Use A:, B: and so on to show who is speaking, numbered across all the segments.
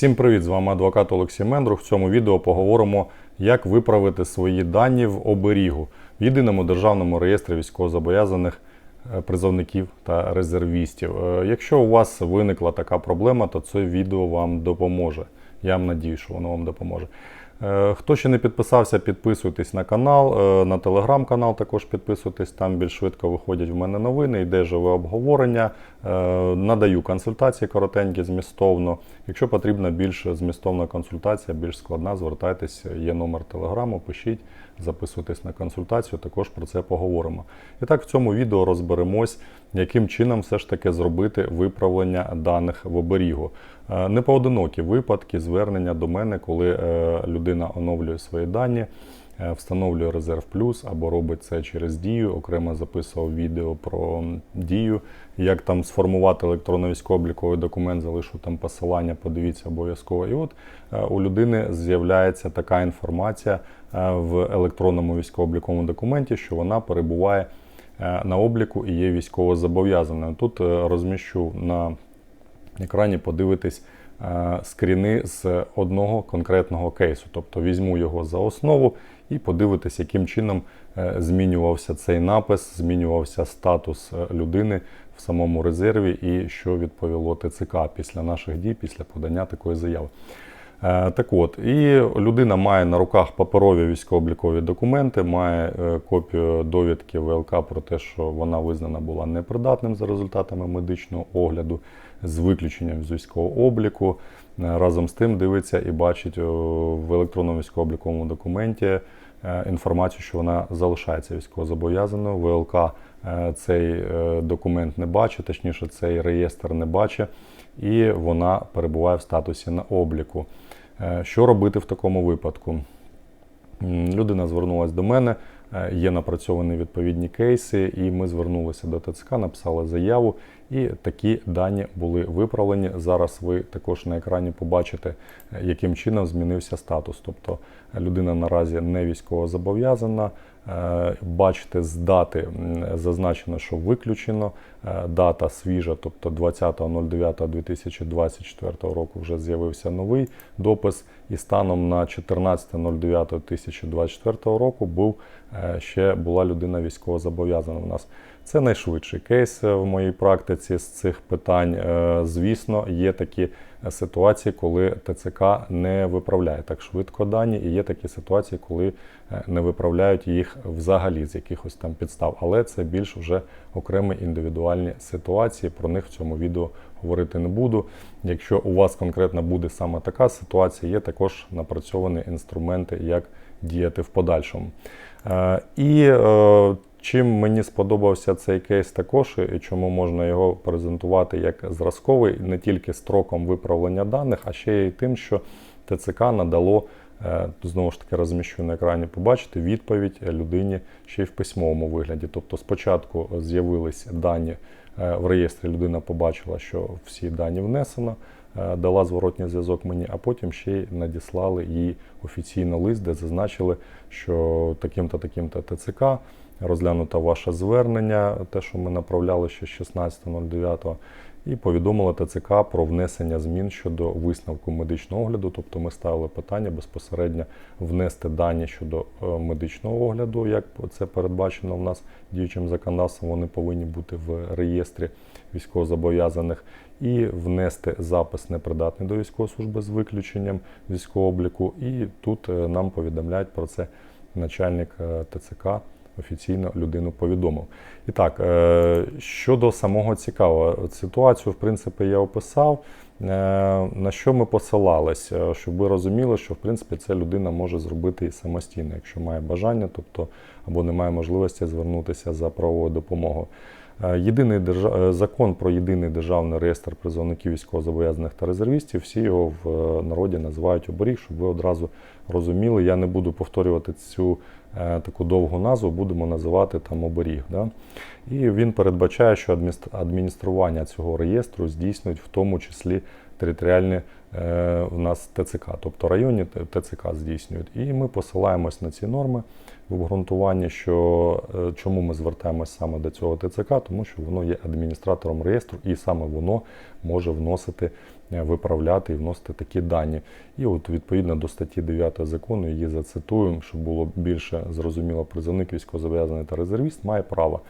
A: Всім привіт! З вами адвокат Олексій Мендрух. В цьому відео поговоримо, як виправити свої дані в оберігу в єдиному державному реєстрі військовозобов'язаних е, призовників та резервістів. Е, Якщо у вас виникла така проблема, то це відео вам допоможе. Я надію, що воно вам допоможе. Е, Хто ще не підписався, підписуйтесь на канал, е, на телеграм-канал також підписуйтесь, там більш швидко виходять в мене новини, йде живе обговорення. Е, Надаю консультації коротенькі, змістовно. Якщо потрібна більш змістовна консультація, більш складна, звертайтесь, є номер телеграму, пишіть, записуйтесь на консультацію, також про це поговоримо. І так, в цьому відео розберемось, яким чином все ж таки зробити виправлення даних в оберігу. Е, Непоодинокі випадки звернення до мене, коли е, людина оновлює свої дані, встановлює резерв плюс або робить це через дію. Окремо записував відео про дію, як там сформувати електронно-військово-обліковий документ, залишу там посилання, подивіться обов'язково. І от е, у людини з'являється така інформація е, в електронному військово-обліковому документі, що вона перебуває е, на обліку і є військово-зобов'язаною. Тут е, розміщу на екрані подивитись е, скріни з одного конкретного кейсу. Тобто візьму його за основу і подивитись, яким чином е, змінювався цей напис, змінювався статус е, людини в самому резерві і що відповіло ТЦК після наших дій, після подання такої заяви. Е, Так от, і людина має на руках паперові військово-облікові документи, має копію довідки ВЛК про те, що вона визнана була непридатним за результатами медичного огляду з виключенням з військового обліку. Е, Разом з тим дивиться і бачить в електронному військово-обліковому документі е, інформацію, що вона залишається військовозобов'язаною. ВЛК е, цей е, документ не бачить, точніше, цей реєстр не бачить, і вона перебуває в статусі на обліку. Е, Що робити в такому випадку? Людина звернулася до мене, е, є напрацьовані відповідні кейси, і ми звернулися до ТЦК, написали заяву, і такі дані були виправлені. Зараз ви також на екрані побачите, е, яким чином змінився статус. Тобто е, людина наразі не військово зобов'язана. Е, Бачите, з дати зазначено, що виключено. Дата свіжа, тобто 20.09.2024 року вже з'явився новий допис, і станом на 14.09.2024 року був ще була людина військово зобов'язана. У нас це найшвидший кейс е, в моїй практиці з цих питань. Е, Звісно, є такі е, ситуації, коли ТЦК не виправляє так швидко дані, і є такі ситуації, коли е, не виправляють їх взагалі з якихось там підстав. Але це більш вже окремі індивідуальні ситуації. Про них в цьому відео говорити не буду. Якщо у вас конкретно буде саме така ситуація, є також напрацьовані інструменти, як діяти в подальшому. Е, І е, чим мені сподобався цей кейс також, і чому можна його презентувати як зразковий, не тільки строком виправлення даних, а ще й тим, що ТЦК надало. е, Знову ж таки розміщу на екрані, побачити відповідь людині ще й в письмовому вигляді. Тобто спочатку з'явились дані в реєстрі, людина побачила, що всі дані внесено, дала зворотній зв'язок мені, а потім ще й надіслали їй офіційно лист, де зазначили, що таким-то таким-то ТЦК розглянуто ваше звернення, те, що ми направляли ще з 16.09, і повідомили ТЦК про внесення змін щодо висновку медичного огляду. Тобто ми ставили питання безпосередньо внести дані щодо е, медичного огляду, як це передбачено в нас діючим законодавством. Вони повинні бути в реєстрі військовозобов'язаних і внести запис непридатний до військової служби з виключенням військового обліку. І тут е, нам повідомляють про це начальник е, ТЦК офіційно людину повідомив. І так, е, щодо самого цікавого, ситуацію, в принципі, я описав. Е, На що ми посилались, Е, щоб ви розуміли, що в принципі це людина може зробити і самостійно, якщо має бажання, тобто або не має можливості звернутися за правовою допомогою. Єдиний держа... е, закон про єдиний державний реєстр призовників військовозобов'язаних та резервістів. Всі його в народі називають оберіг, щоб ви одразу розуміли. Я не буду повторювати цю таку довгу назву, будемо називати там оберіг. Да? І він передбачає, що адміністр- адміністрування цього реєстру здійснюють в тому числі територіальні е, в нас ТЦК, тобто районні ТЦК здійснюють. І ми посилаємось на ці норми. в обґрунтуванні, що е, чому ми звертаємось саме до цього ТЦК, тому що воно є адміністратором реєстру, і саме воно може вносити, е, виправляти і вносити такі дані. І от відповідно до статті 9 закону її зацитую, щоб було більше зрозуміло, призовник військовозобов'язаний та резервіст має право,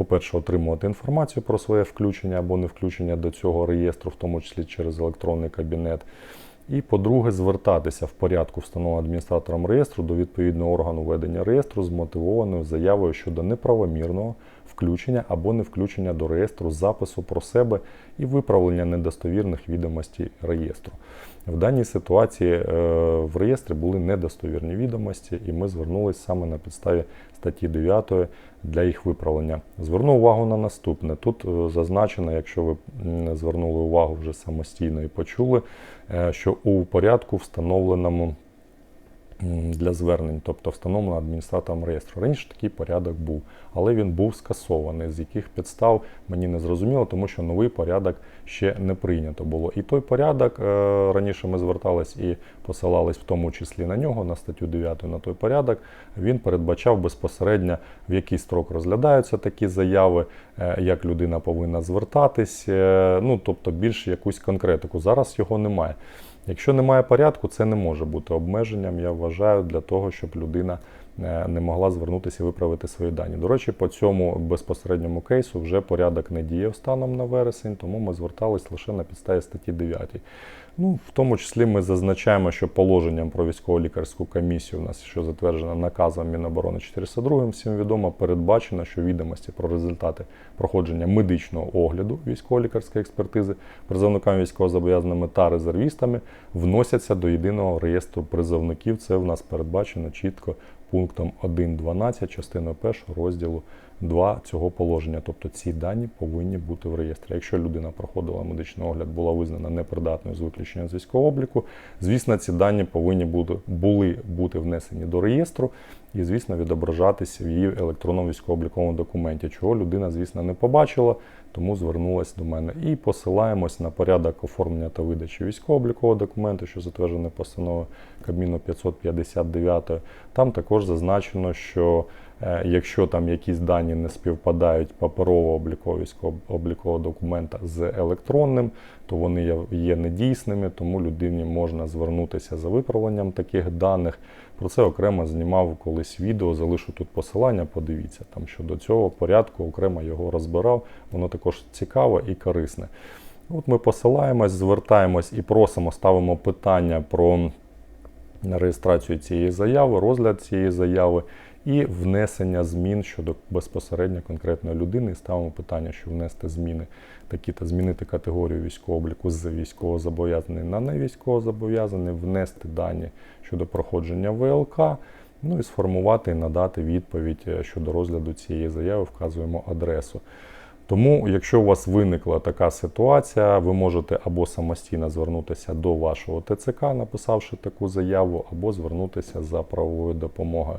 A: по-перше, отримувати інформацію про своє включення або не включення до цього реєстру, в тому числі через електронний кабінет. І, по-друге, звертатися в порядку, встановленого адміністратором реєстру до відповідного органу ведення реєстру з мотивованою заявою щодо неправомірного включення або не включення до реєстру запису про себе і виправлення недостовірних відомостей реєстру. В даній ситуації е, в реєстрі були недостовірні відомості, і ми звернулися саме на підставі статті 9 для їх виправлення. Зверну увагу на наступне. Тут е, зазначено, якщо ви звернули увагу вже самостійно і почули, е, що у порядку встановленому для звернень, тобто встановлено адміністратором реєстру. Раніше такий порядок був, але він був скасований. З яких підстав мені не зрозуміло, тому що новий порядок ще не прийнято було. І той порядок е, раніше ми звертались і посилались в тому числі на нього, на статтю 9, на той порядок. Він передбачав безпосередньо, в який строк розглядаються такі заяви, е, як людина повинна звертатись. е, Ну тобто більш якусь конкретику. Зараз його немає. Якщо немає порядку, це не може бути обмеженням, я вважаю, для того, щоб людина не могла звернутися і виправити свої дані. До речі, по цьому безпосередньому кейсу вже порядок не діяв станом на вересень, тому ми звертались лише на підставі статті 9. Ну, в тому числі ми зазначаємо, що положенням про військово-лікарську комісію, у нас що затверджено наказом Міноборони 402, всім відомо, передбачено, що відомості про результати проходження медичного огляду військово-лікарської експертизи призовниками військовозобов'язаними та резервістами вносяться до єдиного реєстру призовників. Це в нас передбачено чітко пунктом 1.12 частиною 1 розділу 2 цього положення. Тобто ці дані повинні бути в реєстрі. Якщо людина проходила медичний огляд, була визнана непридатною з виключенням з військового обліку, звісно, ці дані повинні бути, були бути внесені до реєстру і, звісно, відображатися в її електронному військово-обліковому документі, чого людина, звісно, не побачила, тому звернулася до мене. І посилаємось на порядок оформлення та видачі військово-облікового документу, що затверджений постановою Кабміну 559. Там також зазначено, що якщо там якісь дані не співпадають паперово облікового військово-облікового документа з електронним, то вони є недійсними, тому людині можна звернутися за виправленням таких даних. Про це окремо знімав колись відео, залишу тут посилання, подивіться там щодо цього порядку, окремо його розбирав. Воно також цікаве і корисне. От ми посилаємось, звертаємось і просимо, ставимо питання про реєстрацію цієї заяви, розгляд цієї заяви і внесення змін щодо безпосередньо конкретної людини. І ставимо питання, що внести зміни такі та змінити категорію військового обліку з військовозобов'язаний на невійськовозобов'язаний, внести дані щодо проходження ВЛК. Ну і сформувати і надати відповідь е, щодо розгляду цієї заяви, вказуємо адресу. Тому, якщо у вас виникла така ситуація, ви можете або самостійно звернутися до вашого ТЦК, написавши таку заяву, або звернутися за правовою допомогою.